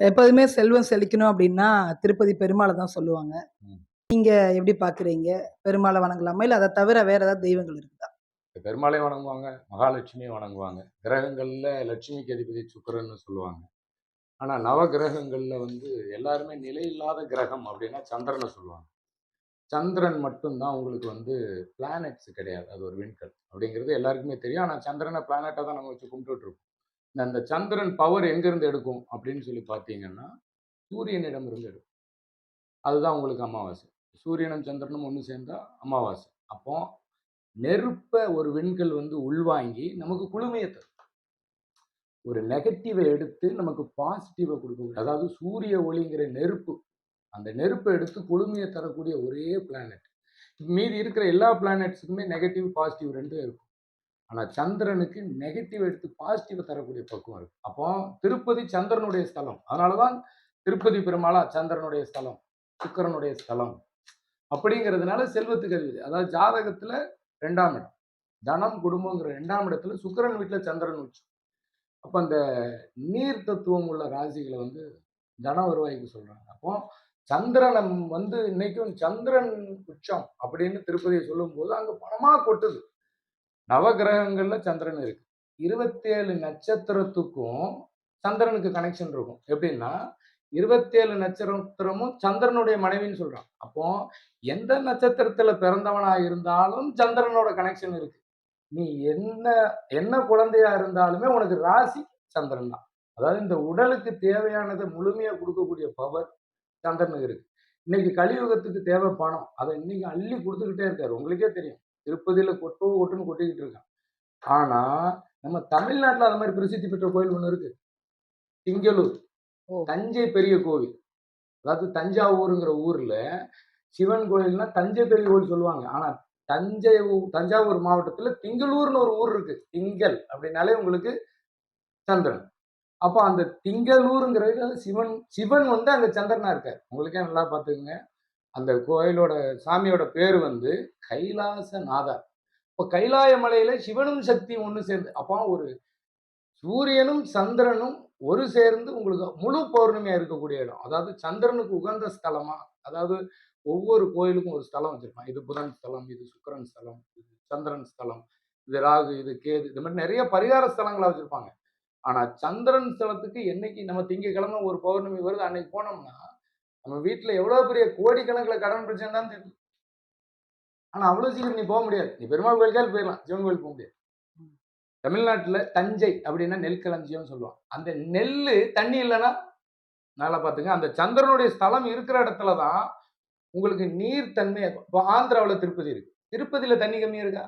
எப்போதுமே செல்வம் செழிக்கணும் அப்படின்னா திருப்பதி பெருமாளை தான் சொல்லுவாங்க. நீங்க எப்படி பார்க்குறீங்க? பெருமாள வணங்கலாமா? இல்ல அத தவிர வேற ஏதாவது தெய்வங்கள் இருக்குதா? பெருமாளையும் வணங்குவாங்க, மகாலட்சுமியும் வணங்குவாங்க. கிரகங்கள்ல லட்சுமிக்கு அதிபதி சுக்கிரன்னு சொல்லுவாங்க. ஆனா நவ கிரகங்கள்ல வந்து எல்லாருமே நிலையில்லாத கிரகம் அப்படின்னா சந்திரனை சொல்லுவாங்க. சந்திரன் மட்டும் தான் உங்களுக்கு வந்து பிளானெட்ஸ் கிடையாது. அது ஒரு விண்கல் அப்படிங்கிறது எல்லாருக்குமே தெரியும். ஆனா சந்திரனை பிளானெட்டா தான் நம்ம வச்சு கும்பிட்டுட்டு இருக்கோம். அந்த சந்திரன் பவர் எங்கேருந்து எடுக்கும் அப்படின்னு சொல்லி பார்த்தீங்கன்னா, சூரியனிடமிருந்து எடுக்கும். அதுதான் உங்களுக்கு அமாவாசை. சூரியனும் சந்திரனும் ஒன்று சேர்ந்தா அமாவாசை. அப்போ நெருப்பை ஒரு விண்கல் வந்து உள்வாங்கி நமக்கு குளுமையை தரும். ஒரு நெகட்டிவை எடுத்து நமக்கு பாசிட்டிவை கொடுக்க அதாவது சூரிய ஒளிங்கிற நெருப்பு. அந்த நெருப்பை எடுத்து குளுமையை தரக்கூடிய ஒரே பிளானெட். மீதி இருக்கிற எல்லா பிளானட்ஸுக்குமே நெகட்டிவ், பாசிட்டிவ் ரெண்டும் இருக்கும். ஆனால் சந்திரனுக்கு நெகட்டிவ் எடுத்து பாசிட்டிவ் தரக்கூடிய பக்குவம் இருக்கு. அப்போ திருப்பதி சந்திரனுடைய ஸ்தலம். அதனால தான் திருப்பதி பெருமாளா சந்திரனுடைய ஸ்தலம், சுக்கிரனுடைய ஸ்தலம். அப்படிங்கிறதுனால செல்வத்துக்கு அறிவுது அதாவது ஜாதகத்துல ரெண்டாம் இடம். தனம், குடும்பங்கிற ரெண்டாம் இடத்துல சுக்கிரன் வீட்டில் சந்திரன் உச்சம். அப்ப அந்த நீர் தத்துவம் உள்ள ராசிகளை வந்து தன வருவாய்க்கு சொல்றாங்க. அப்போ சந்திரனம் வந்து இன்னைக்கும் சந்திரன் உச்சம் அப்படின்னு திருப்பதிய சொல்லும்போது அங்க பணமா கொட்டுது. நவகிரகங்கள்ல சந்திரன் இருக்கு. 27 நட்சத்திரத்துக்கும் சந்திரனுக்கு கனெக்ஷன் இருக்கும். எப்படின்னா 27 நட்சத்திரமும் சந்திரனுடைய மனைவின்னு சொல்றான். அப்போ எந்த நட்சத்திரத்துல பிறந்தவனா இருந்தாலும் சந்திரனோட கனெக்ஷன் இருக்கு. நீ என்ன என்ன குழந்தையா இருந்தாலுமே உனக்கு ராசி சந்திரன் தான். அதாவது இந்த உடலுக்கு தேவையானதை முழுமையா கொடுக்கக்கூடிய பவர் சந்திரனுக்கு இருக்கு. இன்னைக்கு கலியுகத்துக்கு தேவை பணம். அதை இன்னைக்கு அள்ளி கொடுத்துக்கிட்டே இருக்காரு. உங்களுக்கே தெரியும். திருப்பதியில கொட்டோ கொட்டுன்னு கொட்டிக்கிட்டு இருக்கான். ஆனா நம்ம தமிழ்நாட்டுல அது மாரி பிரசித்தி பெற்ற கோயில் ஒண்ணு இருக்கு. திங்களூர். தஞ்சை பெரிய கோவில். அதாவது தஞ்சாவூருங்கிற ஊர்ல சிவன் கோயில்னா தஞ்சை பெரிய கோவில் சொல்லுவாங்க. ஆனா தஞ்சை தஞ்சாவூர் மாவட்டத்துல திங்களூர்ன்னு ஒரு ஊர் இருக்கு. திங்கள் அப்படின்னாலே உங்களுக்கு சந்திரன். அப்ப அந்த திங்களூருங்கிறது சிவன் சிவன் வந்து அங்க சந்திரனா இருக்காரு. உங்களுக்கே நல்லா பார்த்துக்கங்க. அந்த கோயிலோட சாமியோட பேர் வந்து கைலாசநாதர். இப்போ கைலாய மலையில சிவனும் சக்தியும் ஒன்று சேர்ந்து அப்போ ஒரு சூரியனும் சந்திரனும் ஒரு சேர்ந்து உங்களுக்கு முழு பௌர்ணமியாக இருக்கக்கூடிய இடம். அதாவது சந்திரனுக்கு உகந்த ஸ்தலமா, அதாவது ஒவ்வொரு கோயிலுக்கும் ஒரு ஸ்தலம் வச்சிருப்பான். இது புதன் ஸ்தலம், இது சுக்கிரன் ஸ்தலம், இது சந்திரன் ஸ்தலம், இது ராகு, இது கேது. இது மாதிரி நிறைய பரிகார ஸ்தலங்களாக வச்சுருப்பாங்க ஆனால் சந்திரன் ஸ்தலத்துக்கு என்னைக்கு நம்ம திங்கக்கிழமை ஒரு பௌர்ணமி வருது அன்னைக்கு போனோம்னா, நம்ம வீட்ல எவ்வளவு பெரிய கோடிக்கணக்குல கடன் பிரச்சனை இருந்தாலும் தீர்க்கும். ஆனா அவ்வளவு சீக்கிரம் நீ போ முடியாது. நீ பெருமாள் கோயிலுக்காவது போயிரலாம். சிவன் கோயிலுக்கு போ முடியாது. தமிழ்நாட்டுல தஞ்சை அப்படின்னா நெல் களஞ்சியம்னு சொல்லுவாங்க. அந்த நெல்லு தண்ணி இல்லன்னா நல்லா பார்த்துங்க. அந்த சந்திரனுடைய ஸ்தலம் இருக்கிற இடத்துல தான் உங்களுக்கு நீர் தன்மை இப்போ ஆந்திராவுல திருப்பதி இருக்கு. திருப்பதியில தண்ணி கம்மியா இருக்கா?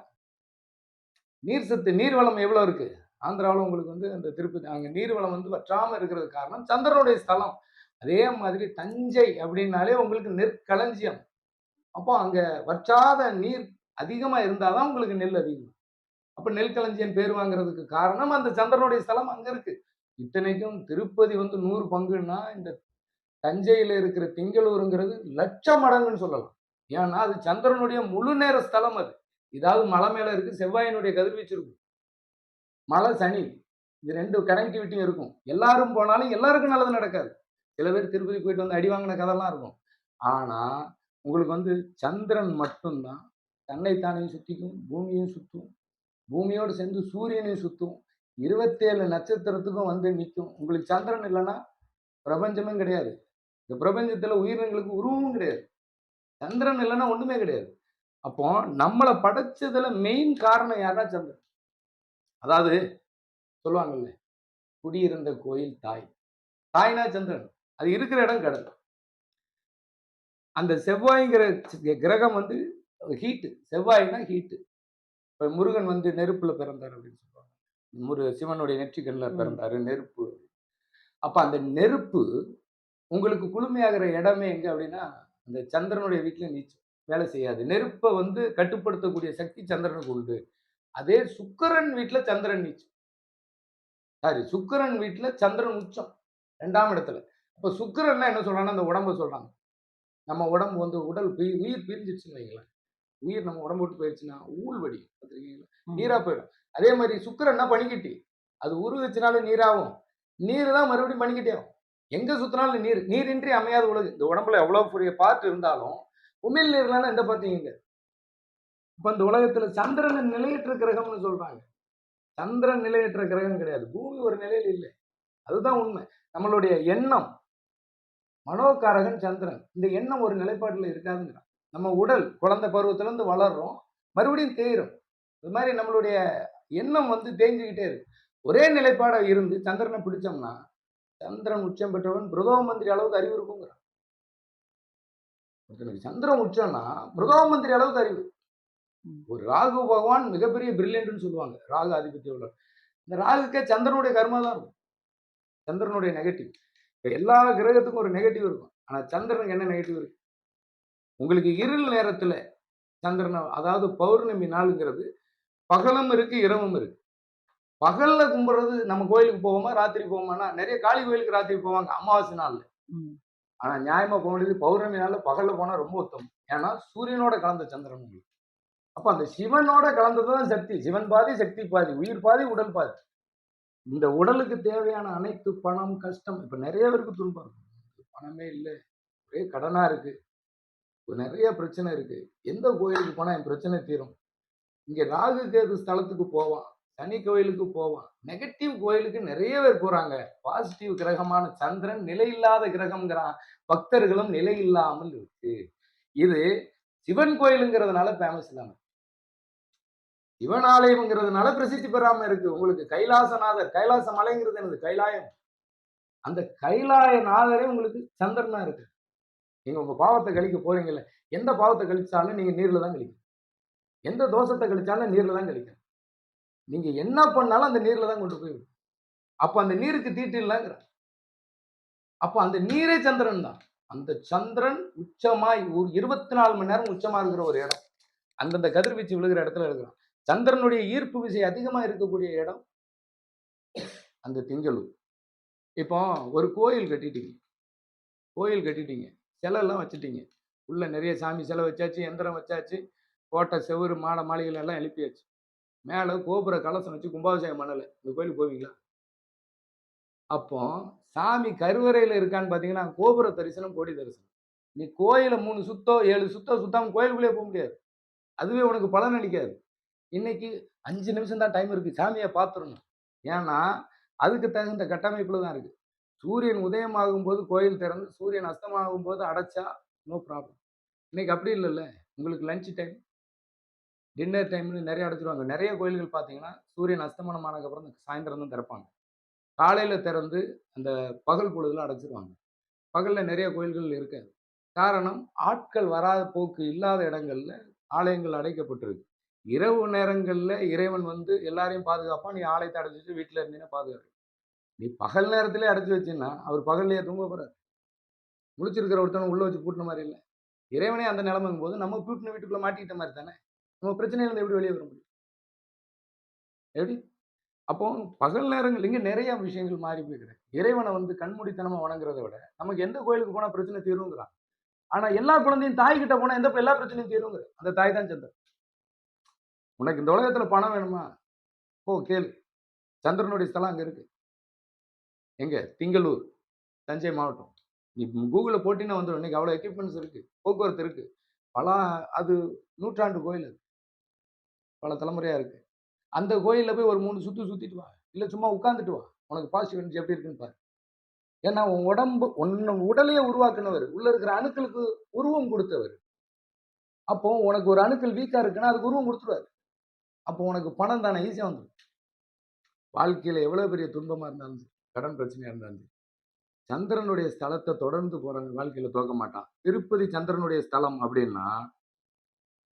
நீர் சத்து நீர் வளம் எவ்வளவு இருக்கு? ஆந்திராவுல உங்களுக்கு வந்து அந்த திருப்பதி அங்க நீர் வளம் வந்து வற்றாம இருக்கிறதுக்கு காரணம் சந்திரனுடைய ஸ்தலம். அதே மாதிரி தஞ்சை அப்படின்னாலே உங்களுக்கு நெற்களஞ்சியம். அப்போ அங்க வற்றாத நீர் அதிகமா இருந்தால் தான் உங்களுக்கு நெல் அதிகம். அப்ப நெல் களஞ்சியம் பேர் வாங்குறதுக்கு காரணம் அந்த சந்திரனுடைய ஸ்தலம் அங்க இருக்கு. இத்தனைக்கும் திருப்பதி வந்து நூறு பங்குன்னா, இந்த தஞ்சையில இருக்கிற திங்களூருங்கிறது லட்சம் மடங்குன்னு சொல்லலாம். ஏன்னா அது சந்திரனுடைய முழு நேர ஸ்தலம் அது. இதாவது மலை மேல இருக்கு. செவ்வாயினுடைய கதிர்வீச்சு இருக்கும். மலை, சனி இது ரெண்டு கனெக்டிவிட்டியும் இருக்கும். எல்லாரும் போனாலும் எல்லாருக்கும் நல்லது நடக்காது. சில பேர் திருப்பதி போயிட்டு வந்து அடி வாங்கின கதைலாம் இருக்கும். ஆனால் உங்களுக்கு வந்து சந்திரன் மட்டும்தான் தன்னைத்தானையும் சுற்றிக்கும் பூமியும் சுற்றும் பூமியோடு சேர்ந்து சூரியனையும் சுற்றும் இருபத்தேழு நட்சத்திரத்துக்கும் வந்து நிற்கும் உங்களுக்கு சந்திரன் இல்லைன்னா பிரபஞ்சமும் கிடையாது. இந்த பிரபஞ்சத்தில் உயிரினங்களுக்கு உருவமும் கிடையாது. சந்திரன் இல்லைன்னா ஒன்றுமே கிடையாது. அப்போ நம்மளை படைச்சதுல மெயின் காரணம் யாருன்னா சந்திரன். அதாவது சொல்லுவாங்கல்ல, குடியிருந்த கோயில் தாய். தாய்னா சந்திரன். அது இருக்கிற இடம் கடல். அந்த செவ்வாய்ங்கிற கிரகம் வந்து ஹீட். செவ்வாய்னா ஹீட். இப்ப முருகன் வந்து நெருப்புல பிறந்தார் அப்படின்னு சொல்லுவாங்க. முரு சிவனுடைய நெற்றிக்கண்ல ம். பிறந்தாரு நெருப்பு. அப்ப அந்த நெருப்பு உங்களுக்கு குளுமையாகிற இடமே எங்க அப்படின்னா, அந்த சந்திரனுடைய வீட்ல நீச்சம். வேலை செய்யாது. நெருப்ப வந்து கட்டுப்படுத்தக்கூடிய சக்தி சந்திரனுக்கு உண்டு. அதே சுக்கிரன் வீட்ல சந்திரன் நீச்சம். சாரி சுக்கிரன் வீட்ல சந்திரன் உச்சம். 2ஆம் இடத்துல. அப்ப சுக்கிரன்னா என்ன சொல்றான்னா, அந்த உடம்ப சொல்றாங்க. நம்ம உடம்பு வந்து உடல் பி உயிர் பிரிஞ்சிருச்சுன்னு வைங்களேன். உயிர் நம்ம உடம்ப விட்டு போயிருச்சுன்னா, ஊழ் வடியும். பார்த்துருக்கீங்களா? நீரா ம். போயிடும். அதே மாரி சுக்கிரன்னா பனிக்கட்டி. அது உருகுச்சுனாலும் நீராகும். நீர் தான் மறுபடியும் பனிக்கட்டி ஆகும். எங்க சுத்தினாலும் நீர் நீரின்றி அமையாத உலகு இந்த உடம்புல எவ்வளவு பெரிய பார்ட் இருந்தாலும் உமிழ் நீர்லாம் எந்த பார்த்தீங்க இப்ப இந்த உலகத்துல சந்திரன் நிலையற்ற கிரகம்னு சொல்றாங்க சந்திரன் நிலையற்ற கிரகம் கிடையாது பூமி ஒரு நிலையில் இல்லை அதுதான் உண்மை நம்மளுடைய எண்ணம் மனோகாரகன் சந்திரன். இந்த எண்ணம் ஒரு நிலைப்பாட்டில் இருக்காதுங்கிறான். நம்ம உடல் குழந்தை பருவத்திலேருந்து வளர்றோம் மறுபடியும் தேயிரும் இது மாதிரி நம்மளுடைய எண்ணம் வந்து தேஞ்சுக்கிட்டே இருக்கு. ஒரே நிலைப்பாடாக இருந்து சந்திரனை பிடிச்சோம்னா சந்திரன் உச்சம் பெற்றவன் பிரதம மந்திரி அளவுக்கு அறிவு இருக்குங்கிறான். ஒருத்தனுக்கு சந்திரன் உச்சம்னா பிரதம மந்திரி அளவுக்கு அறிவு. ஒரு ராகு பகவான் மிகப்பெரிய பிரில்லியன்ட்னு சொல்லுவாங்க ராகு ஆதிபத்தியம் உள்ள இந்த ராகுக்கே சந்திரனுடைய கர்மா தான் இருக்கும் சந்திரனுடைய நெகட்டிவ் எல்லா கிரகத்துக்கும் ஒரு நெகட்டிவ் இருக்கும். ஆனா சந்திரனுக்கு என்ன நெகட்டிவ் இருக்கு? உங்களுக்கு இருள் நேரத்துல சந்திரனை அதாவது பௌர்ணமி நாளுங்கிறது பகலும் இருக்கு இரவும் இருக்கு. பகல்ல கும்பிடுறது நம்ம கோயிலுக்கு போவோமா ராத்திரி போவோமானா நிறைய காளி கோயிலுக்கு ராத்திரி போவாங்க அமாவாசை நாள்ல. ஆனா நியாயமா போக வேண்டியது பௌர்ணமி நாள்ல பகல்ல போனா ரொம்ப உத்தமம். ஏன்னா சூரியனோட கலந்த சந்திரன் உங்களுக்கு. அப்ப அந்த சிவனோட கலந்ததுதான் சக்தி. சிவன் பாதி சக்தி பாதி உயிர் பாதி உடல் பாதி. இந்த உடலுக்கு தேவையான அனைத்து பணம் கஷ்டம் இப்ப நிறைய பேருக்கு துன்பம். இருக்கு பணமே இல்லை. ஒரே கடனா இருக்கு. நிறைய பிரச்சனை இருக்கு. எந்த கோயிலுக்கு போனா என் பிரச்சனை தீரும்? இங்க ராகு கேது ஸ்தலத்துக்கு போவான். சனி கோயிலுக்கு போவான். நெகட்டிவ் கோயிலுக்கு நிறைய பேர் போறாங்க. பாசிட்டிவ் கிரகமான சந்திரன் நிலையில்லாத கிரகம்ங்கிறான். பக்தர்களும் நிலை இல்லாமல் இருக்கு. இது சிவன் கோயிலுங்கிறதுனால ஃபேமஸ் இல்லாமல் சிவன் ஆலயம்ங்கிறதுனால பிரசித்தி பெறாம இருக்கு. உங்களுக்கு கைலாசநாதர் கைலாச மலைங்கிறது எனது கைலாயம். அந்த கைலாய நாதரே உங்களுக்கு சந்திரனா இருக்கு. நீங்க உங்க பாவத்தை கழிக்க போறீங்கல்ல எந்த பாவத்தை கழிச்சாலும் நீங்க நீர்ல தான் கழிக்கணும். எந்த தோஷத்தை கழிச்சாலும் நீர்ல தான் கழிக்கணும். நீங்க என்ன பண்ணாலும் அந்த நீர்ல தான் கொண்டு போய் அப்ப அந்த நீருக்கு தீட்டு இல்லைங்கிற. அப்ப அந்த நீரே சந்திரன் தான். அந்த சந்திரன் உச்சமாய் ஒரு இருபத்தி நாலு மணி நேரம் உச்சமா இருக்கிற ஒரு இடம். அந்தந்த கதிர்வீச்சு விழுகிற இடத்துல இருக்கிறான். சந்திரனுடைய ஈர்ப்பு விசை அதிகமாக இருக்கக்கூடிய இடம் அந்த திங்களூர். இப்போ ஒரு கோயில் கட்டிட்டீங்க. கோயில் கட்டிட்டீங்க. சிலை எல்லாம் வச்சுட்டீங்க. உள்ளே நிறைய சாமி சிலை வச்சாச்சு எந்திரம் வச்சாச்சு கோட்டை செவுரு மாட மாளிகைகள் எல்லாம் எழுப்பியாச்சு. மேலே கோபுர கலசம் வச்சு கும்பாபிஷேகம் பண்ணலை. இந்த கோயிலுக்கு போவீங்களா? அப்போ சாமி கருவறையில் இருக்கான்னு பார்த்தீங்கன்னா கோபுர தரிசனம் கோடி தரிசனம். நீ கோயிலை மூணு சுத்தோ ஏழு சுத்தோ சுத்தாமல் கோயிலுக்குள்ளேயே போக முடியாது. அதுவே உனக்கு பலன் அளிக்காது. இன்னைக்கு அஞ்சு நிமிஷம் தான் டைம் இருக்குது சாமியை பார்த்துடணும். ஏன்னா அதுக்கு தகுந்த கட்டமைப்பில் தான் இருக்குது சூரியன் உதயமாகும் போது கோயில் திறந்து சூரியன் அஸ்தமாகும் போது அடைச்சா நோ ப்ராப்ளம் இன்னைக்கு அப்படி இல்லைல்ல. உங்களுக்கு லஞ்ச் டைம் டின்னர் டைம்னு நிறைய அடைச்சிருவாங்க. நிறைய கோயில்கள் பார்த்தீங்கன்னா சூரியன் அஸ்தமனம் ஆனதுக்கப்புறம் இந்த சாயந்தரம் தான் திறப்பாங்க. காலையில் திறந்து அந்த பகல் பொழுதுல அடைச்சிருவாங்க. பகலில் நிறைய கோயில்கள் இருக்காது. காரணம் ஆட்கள் வராத போக்கு இல்லாத இடங்களில் ஆலயங்கள் அடைக்கப்பட்டிருக்கு. இரவு நேரங்களில் இறைவன் வந்து எல்லாரையும் பாதுகாப்பான். நீ ஆலயத்தை அடைச்சி வச்சு வீட்டில் இருந்தீங்கன்னா பாதுகாப்பு. நீ பகல் நேரத்திலே அடைச்சி வச்சின்னா அவர் பகல்லையே தூங்க போகிறார் முழிச்சிருக்கிற ஒருத்தவங்க உள்ளே வச்சு பூட்டின மாதிரி இல்லை. இறைவனே அந்த நிலமங்கும் போது நம்ம பூட்டின வீட்டுக்குள்ளே மாட்டிக்கிட்ட மாதிரி தானே? நம்ம பிரச்சனையில எப்படி வெளியே வர முடியும்? எப்படி? அப்போ பகல் நேரங்கள் இங்கே நிறைய விஷயங்கள் மாறி போய்க்கிறேன் இறைவனை வந்து கண்மூடித்தனமாக வணங்குறத விட நமக்கு எந்த கோயிலுக்கு போனால் பிரச்சனை தீருங்கிறான். ஆனால் எல்லா குழந்தையும் தாய்கிட்ட போனால் எந்த எல்லா பிரச்சனையும் தீருங்கிற அந்த தாய் தான் சந்திரன். உனக்கு இந்த உலகத்துல பணம் வேணுமா? ஓ கேளு. சந்திரனுடைய ஸ்தலம் அங்க இருக்கு. எங்க? திங்களூர் தஞ்சை மாவட்டம். நீ கூகுளில் போட்டினா வந்துடும் இன்னைக்கு அவ்வளோ எக்யூப்மெண்ட்ஸ் இருக்குது போக்குவரத்து இருக்குது பல அது நூற்றாண்டு கோயில் அது. பல தலைமுறையாக இருக்குது அந்த கோயிலில் போய் ஒரு மூணு சுற்றி சுற்றிட்டு வா. இல்லை சும்மா உட்காந்துட்டு வா. உனக்கு பாசிட்டிவ் எனர்ஜி எப்படி இருக்குன்னு பாரு. ஏன்னா உன் உடம்பு உன்னை உடலையே உருவாக்குனவர். உள்ள இருக்கிற அணுக்களுக்கு உருவம் கொடுத்தவர். அப்போ உனக்கு ஒரு அணுக்கள் வீக்காக இருக்குன்னா அதுக்கு உருவம் கொடுத்துருவாரு. அப்போ உனக்கு பணம் தானே ஈஸியாக வந்துடும் வாழ்க்கையில எவ்வளவு பெரிய துன்பமா இருந்தாலும் கடன் பிரச்சனையா இருந்தாலும் சந்திரனுடைய ஸ்தலத்தை தொடர்ந்து போகிறவங்க வாழ்க்கையில தோக்க மாட்டான். திருப்பதி சந்திரனுடைய ஸ்தலம் அப்படின்னா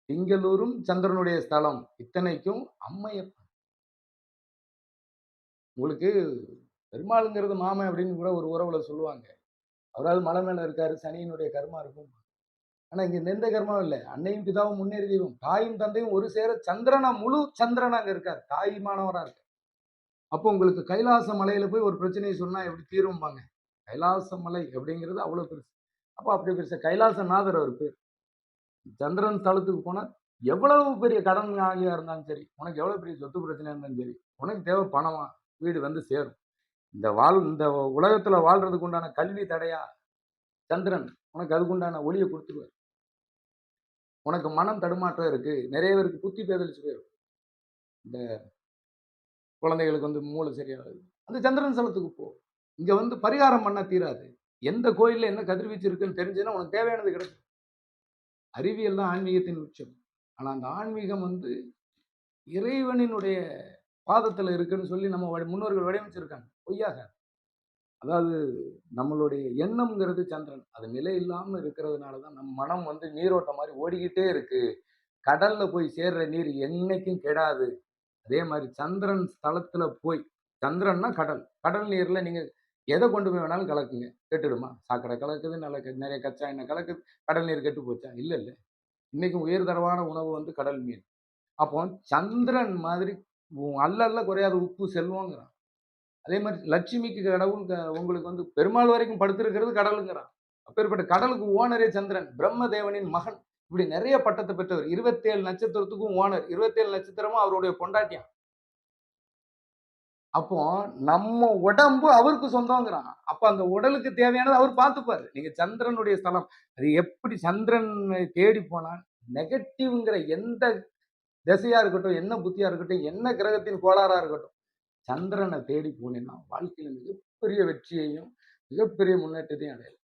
திங்களூரும் சந்திரனுடைய ஸ்தலம் இத்தனைக்கும் அம்மையப்பன் உங்களுக்கு பெருமாளுங்கிறது மாமன் அப்படின்னு கூட ஒரு உறவுல சொல்லுவாங்க. அவராவது மலை மேல இருக்காரு சனியினுடைய கர்மா இருக்கும். ஆனா இங்க எந்த கர்மாவும் இல்லை. அன்னையும் பிதாவும் முன்னேறி தெய்வம். தாயும் தந்தையும் ஒரு சேர சந்திரனா முழு சந்திரனா அங்க இருக்கார் தாயுமானவரா இருக்கார் அப்போ உங்களுக்கு கைலாச மலையில போய் ஒரு பிரச்சனையை சொன்னா எப்படி தீரும்பாங்க? கைலாச மலை அப்படிங்கிறது அவ்வளவு பெருசு. அப்போ அப்படி பெருசு கைலாசநாதர் அவர் பேர். சந்திரன் ஸ்தலத்துக்கு போனா எவ்வளவு பெரிய கடன் ஆகியா இருந்தாலும் சரி உனக்கு எவ்வளவு பெரிய சொத்து பிரச்சனையாக இருந்தாலும் சரி உனக்கு தேவை பணமா வீடு வந்து சேரும். இந்த வாழ் இந்த உலகத்துல வாழ்றதுக்கு உண்டான கல்வி தடையா? சந்திரன் உனக்கு அதுக்குண்டான ஒளியை கொடுத்துருவார். உனக்கு மனம் தடுமாற்றம் இருக்கு. நிறைய பேருக்கு புத்தி பேதலிச்சு போயிடும் இந்த குழந்தைகளுக்கு வந்து மூளை சரியாகாது. அந்த சந்திரன் சலத்துக்கு போ. இங்க வந்து பரிகாரம் பண்ண தீராது. எந்த கோயில்ல என்ன கதிர்வீச்சு இருக்குன்னு தெரிஞ்சுன்னா உனக்கு தேவையானது கிடைக்கும். அறிவியல் தான் ஆன்மீகத்தின் உச்சம். ஆனா அந்த ஆன்மீகம் வந்து இறைவனினுடைய பாதத்துல இருக்குன்னு சொல்லி நம்ம முன்னோர்கள் வடிவமைச்சிருக்காங்க. பொய்யாக. அதாவது நம்மளுடைய எண்ணம்ங்கிறது சந்திரன். அது நிலை இல்லாம இருக்கிறதுனால தான் நம்ம மனம் வந்து நீரோட்டம் மாதிரி ஓடிக்கிட்டே இருக்கு. கடல்ல போய் சேர்ற நீர் என்னைக்கும் கெடாது. அதே மாதிரி சந்திரன் ஸ்தலத்துல போய் சந்திரன்னா கடல். கடல் நீர்ல நீங்க எதை கொண்டு போய் வேணாலும் கலக்குங்க. கெட்டுடுமா? சாக்கடை கலக்குது நல்ல க- நிறைய கச்சா எண்ணெய் கலக்குது கடல் நீர் கெட்டு போச்சா? இல்ல இல்ல. இன்னைக்கும் உயர்தரமான உணவு வந்து கடல் மீன். அப்போ சந்திரன் மாதிரி அல்ல அல்ல குறையாத உப்பு செல்வங்கிறான் அதே மாதிரி லட்சுமிக்கு கடவுள் உங்களுக்கு வந்து பெருமாள் வரைக்கும் படுத்திருக்கிறது கடலுங்கிறான் அப்பேற்பட்ட கடலுக்கு ஓனரே சந்திரன் பிரம்மதேவனின் மகன். இப்படி நிறைய பட்டத்தை பெற்றவர். இருபத்தேழு நட்சத்திரத்துக்கும் ஓனர் இருபத்தேழு நட்சத்திரமும் அவருடைய பொண்டாட்டியான் அப்போ நம்ம உடம்பு அவருக்கு சொந்தங்கிறான். அப்ப அந்த உடலுக்கு தேவையானது அவர் பார்த்துப்பாரு. நீங்க சந்திரனுடைய ஸ்தலம் அது எப்படி சந்திரன் தேடி போனா நெகட்டிவ்ங்கிற எந்த திசையா இருக்கட்டும் என்ன புத்தியா இருக்கட்டும் என்ன கிரகத்தின் கோளாறா இருக்கட்டும் சந்திரனை தேடி போனீங்கன்னா வாழ்க்கையில மிகப்பெரிய வெற்றியையும் மிகப்பெரிய முன்னேற்றத்தையும் அடையலாம்.